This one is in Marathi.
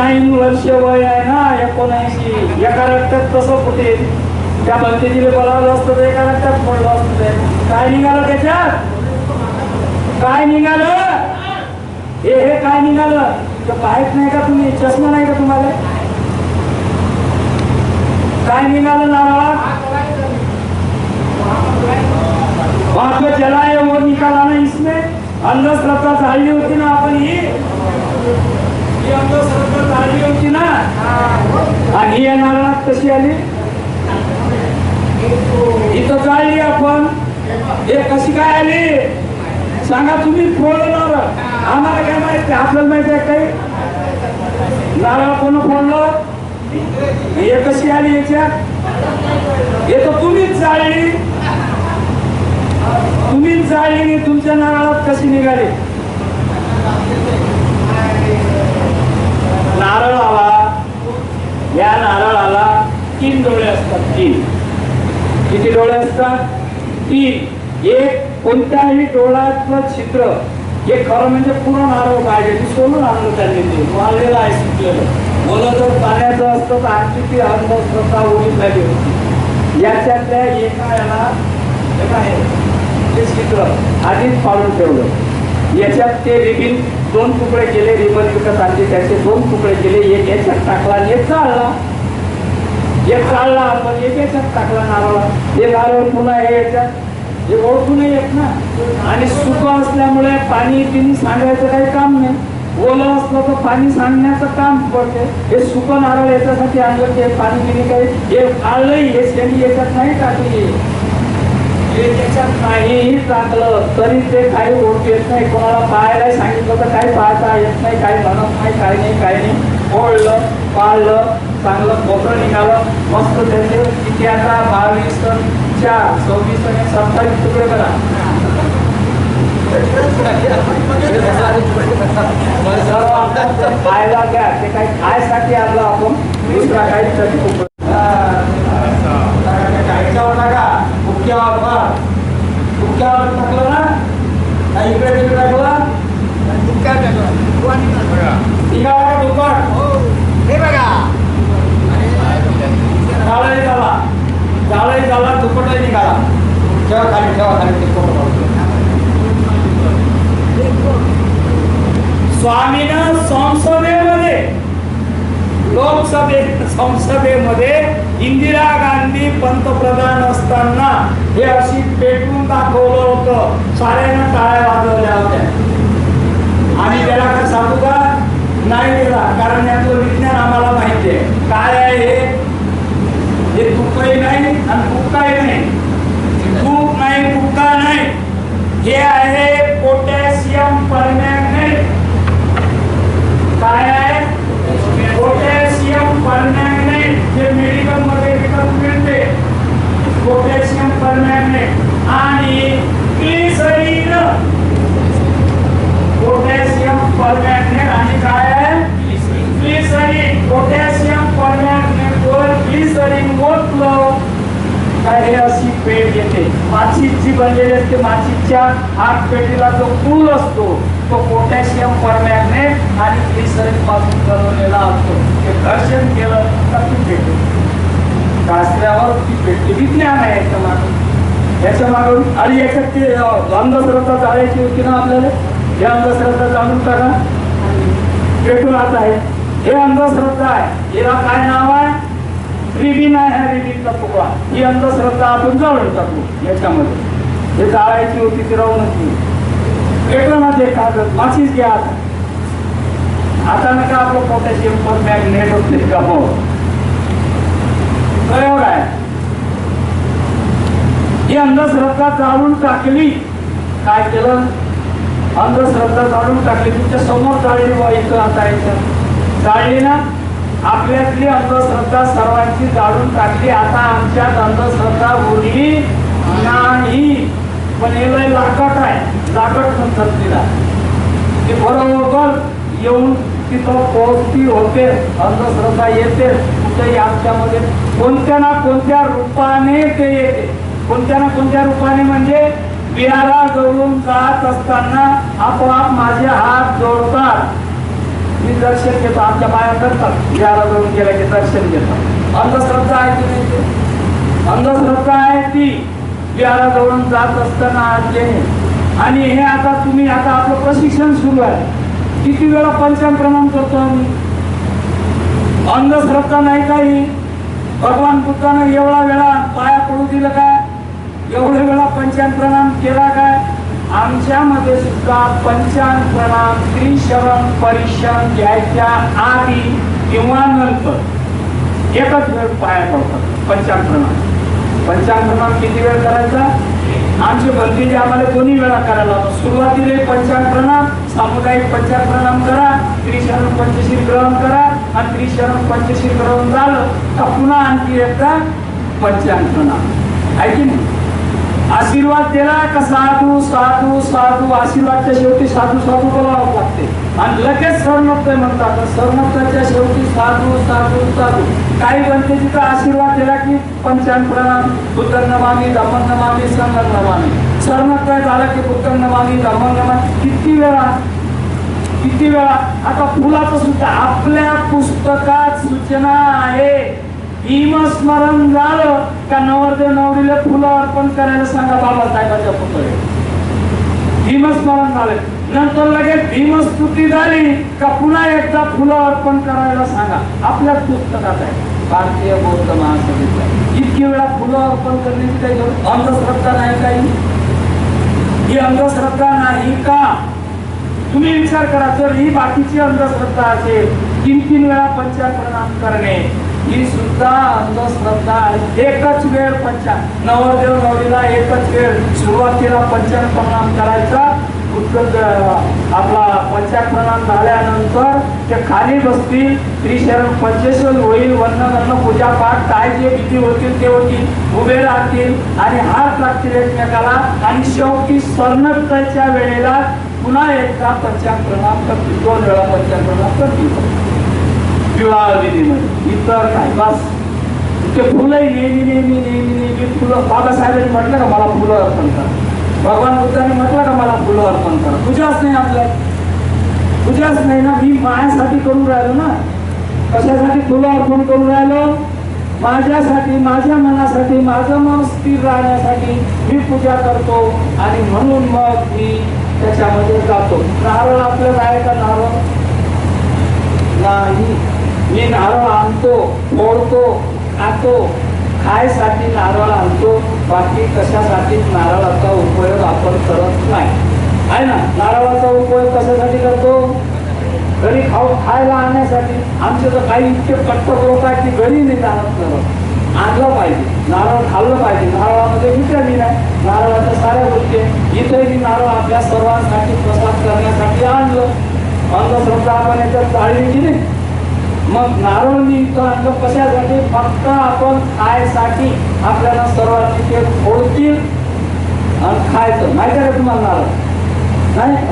नाईन वर्ष वय आहे ना एकोणऐंशी. एका रक्तात कसं होते त्या भंतेजीला बोलावलं असतं ते एका रक्तात पडलं असतं ते. काय निघालं त्याच्यात? काय निघालं? हे हे काय निघालं? तर पाहत नाही का तुम्ही? चष्मा नाही का तुम्हाला? काय निघालं नारळात? चला है वो निकाला ना इसमें. अंधश्रद्धा झाली होती ना आपण ही. ही अंधश्रद्धा चालली होती ना? आणि ही या नारळात कशी आली? इथं चालली आपण. हे कशी काय आली? सांगा तुम्ही फोडणार आम्हाला काय माहिती? आपल्याला माहिती आहे काही? नारळ कोण फोडलं? हे कशी आली याच्यात? हे तर तुम्हीच जाळली. तुम्हीच जाळली तुमच्या नारळात कशी निघाली? नारळाला या नारळाला तीन डोळे असतात तीन. किती डोळे असतात? तीन. एक कोणत्याही डोळ्यातलं छिद्र हे खरं म्हणजे पूर्ण नारळ पाहिजे. मी सोडून आणलं त्यांनी ते. वाळलेलं आहे शिकलेलं मला जर पाण्याचं असतं तर आणखी ती अंधश्रद्धा उडी झाली होती. याच्यातल्या एका याला हे ते छिद्र आधीच पाडून ठेवलं. याच्यात ते रिबिन दोन तुकडे केले रिमन विकत त्याचे दोन तुकडे केले एक याच्यात टाकला आणि एक चालला एक चालला आपण एक याच्यात टाकला नारळा हे नारळ पुन्हा हे याच्यात हे ओळखू येत ना. आणि सुक असल्यामुळे पाणी तिने सांगायचं काही काम नाही. ओलं असलं तर पाणी सांगण्याचं काम पडते. हे सुक नारळ याच्यासाठी आणलं की पाणी पिणी काही हे आलंही हे शेणी याच्यात नाही टाकली. त्याच्यात काहीही टाकलं तरी ते काही ओळख येत नाही कोणाला पाहायला सांगितलं तर काही पाहता येत नाही काही म्हणत नाही काही नाही काही नाही ओळलं पाळलं चांगलं मोकळं निघालं मस्त त्याचे किती आता बावीस चार सव्वीस आणि सत्तावीस तुकडे करा सर्व ते खायला घ्या ते काही खायसाठी आलो आपण दुसरा का काहीच्यावर टाका मुख्यावर भर मुख्यावर टाकलं ना का इकडे तिकडे टाकलं निघाला दुकान झालंही झाला झालंही झाला दुपटही निघाला ठेवा खाली ठेवा खाली काढतो. स्वामीनं संसदेमध्ये लोकसभे संसदेमध्ये इंदिरा गांधी पंतप्रधान असताना हे अशी पेटून दाखवलं होतं. साऱ्यानं टाळ्या वाजवल्या होत्या. आणि त्याला काय सांगू का? नाही दिला कारण यातलं विज्ञान आम्हाला माहिती आहे. काय आहे हे? तुकही नाही आणि तुकाही नाही. तूप नाही तुका नाही. हे आहे पोटॅशियम परमॅग्नेट काय आहे पोटॅशियम परमॅग्नेट जे मेडिकलमध्ये विकत मिळते पोटॅशियम परमॅग्नेट आणि ग्लिसरीन पोटॅशियम परमॅग्नेट आणि काय आहे? ग्लिसरीन पोटॅशियम परमॅग्नेट वर ग्लिसरीन ओतलं. हे अशी पेट येते. माचीची बनलेली असते माचीच्या आग पेटीला जो पूल असतो तो पोटॅशियम परमॅग्नेट आणि ग्लिसरीन पासून बनवलेला असतो. ते घर्षण केलं तर ती पेटते कासल्यावर ती पेटली विज्ञान आहे याच्या मागून याच्या मागून आणि याच्यात ते अंधश्रद्धा जाळायची होती ना आपल्याला? हे अंधश्रद्धा जाणून टाका पेटून आता आहे. हे अंधश्रद्धा आहे. हिला काय नाव आहे? रिबीन आहे ह्या रिबीनचा तुकडा ही अंधश्रद्धा आपण जाळून टाकू याच्यामध्ये. हे जाळायची होती ती राहूनच नाही पेटलं ना ते कागद माचीच घ्या आता. आता नका आपलं पोटॅशियम पण मॅग्नेट होत नाही का हो? बरोबर आहे. ही अंधश्रद्धा जाळून टाकली. काय केलं? अंधश्रद्धा जाळून टाकली. तुमच्यासमोर जाळली बा इथं आता इथं जाळली ना? आपल्यातली अंधश्रद्धा सर्वांची जाळून टाकली. आता आमच्यात अंधश्रद्धा उरली नाही. पण हे लय लाकट आहे. लाकट म्हणतात तिला. ती बरोबर येऊन तिथं पोहोचती होते. अंधश्रद्धा येते. कुठेही आमच्यामध्ये कोणत्या ना कोणत्या रूपाने ते येते. कोणत्या ना कोणत्या रूपाने म्हणजे विहारा जवळून जात असताना आपोआप माझे हात जोडतात. मी दर्शन घेतो आमच्या माया करतात विहाराजवळून गेल्या की दर्शन घेतात अंधश्रद्धा आहे की अंधश्रद्धा आहे ती. विहाराजवळून जात असताना आले. आणि हे आता तुम्ही आता आपलं प्रशिक्षण सुरू आहे. किती वेळा पंचांग प्रणाम करतो आम्ही? अंधश्रद्धा नाही काही. भगवान बुद्धानं एवढा वेळा पाया पडू दिलं काय? एवढ्या वेळा पंचांग प्रणाम केला काय? आमच्यामध्ये सुद्धा पंचांग प्रणाम त्रिशरण परिश्रम घ्यायच्या आधी किंवा नंतर एकच वेळ पाया पडतात पंचांग प्रणाम. पंचांग प्रणाम किती वेळ करायचा? आमचे भंतीजे आम्हाला दोन्ही वेळा करायला लावतात. सुरुवातीला पंचांग प्रणाम सामुदायिक पंचांग प्रणाम करा त्रिशरण पंचशील ग्रहण करा आणि त्रिशरण पंचशील ग्रहण झालं का पुन्हा आणखी एकदा पंचांग प्रणाम. आहे नाही? आशीर्वाद दिला का साधू साधू साधू? आशीर्वादच्या शेवटी साधू साधू बोलावं लागते? आणि लगेच सरनोत्तय म्हणतात तर शेवटी साधू साधू साधू. काही बनते तिथं आशीर्वाद दिला की पंचांग प्रणाम बुद्ध नमामी धम्म नमामी संघ नमामी सरनोत्तय झाला की बुद्ध नमामी धम्म नमामी किती वेळा? किती वेळा? आता फुलाचं सुद्धा आपल्या पुस्तकात सूचना आहे. भीमस्मरण झालं का नवरदेव नवरीला फुलं अर्पण करायला सांगा बाबासाहेबाच्या पुतळे. भीमस्मरण झाले. नंतर लगेच भीमस्तुती झाली का पुन्हा एकदा फुलं अर्पण करायला सांगा. आपल्याच पुस्तकात आहे. भारतीय बौद्ध महासभेचा. इतकी वेळा फुलं अर्पण करण्याची काही गरज- अंधश्रद्धा नाही काही? ही अंधश्रद्धा नाही का? तुम्ही विचार करा जर ही बाकीची अंधश्रद्धा असेल तीन तीन वेळा पंचायत प्रणाम करणे ही सुद्धा अंधश्रद्धा आहे. एकच वेळ पंचा नवरदेव नवरीला एकच वेळ सुरुवातीला पंचांग प्रणाम करायचा. उत्तर आपला पंचांग प्रणाम झाल्यानंतर ते खाली बसतील त्रिशरण पंचेश्वर होईल वर्ण वर्ण पूजा पाठ काय जे विधी होतील ते होतील. उभे राहतील आणि हात लागतील एकमेकाला. आणि शेवटी स्वर्णत्वाच्या वेळेला पुन्हा एकदा पंचांग प्रणाम करतील. दोन वेळा पंचांग प्रणाम करतील. विवाह विधीमध्ये इतर काय? बस. ते फुलंही नेहमी नेहमी नेहमी नेहमी फुलं. बाबासाहेबांनी म्हटलं का मला फुलं अर्पण करा? भगवान बुद्धाने म्हटलं का मला फुलं अर्पण करा? पूजाच नाही आपल्या. पूजाच नाही ना. मी माझ्यासाठी करून राहिलो ना. कशासाठी फुलं अर्पण करून राहिलो? माझ्यासाठी माझ्या मनासाठी माझं मन स्थिर राहण्यासाठी मी पूजा करतो आणि म्हणून मग मी त्याच्यामध्ये जातो. नारळ आपलं आहे का नारळ? नाही. मी नारळ आणतो फोडतो खातो. खायसाठी नारळ आणतो बाकी कशासाठी नारळाचा उपयोग आपण करत नाही. आहे ना? नारळाचा उपयोग कशासाठी करतो? घरी खाऊ खायला आणण्यासाठी. आमचे तर काही इतके कट्टर लोक आहेत की घरी नाही नारळ करत आणलं पाहिजे. नारळ खाल्लं पाहिजे. नारळामध्ये विटॅमिन आहे. नारळाच्या साऱ्या गोष्टी आहे. इथे मी नारळ आपल्या सर्वांसाठी प्रसाद करण्यासाठी आणलं. अंधश्रद्धा आपण याच्यात जाळली की नाही? मग नारळ मी इथं आणलं कशासाठी फक्त आपण खायसाठी आपल्याला सर्वांनी ते फोडतील आणि खायचं. माहिती आहे का तुम्हाला नारळ? नाही?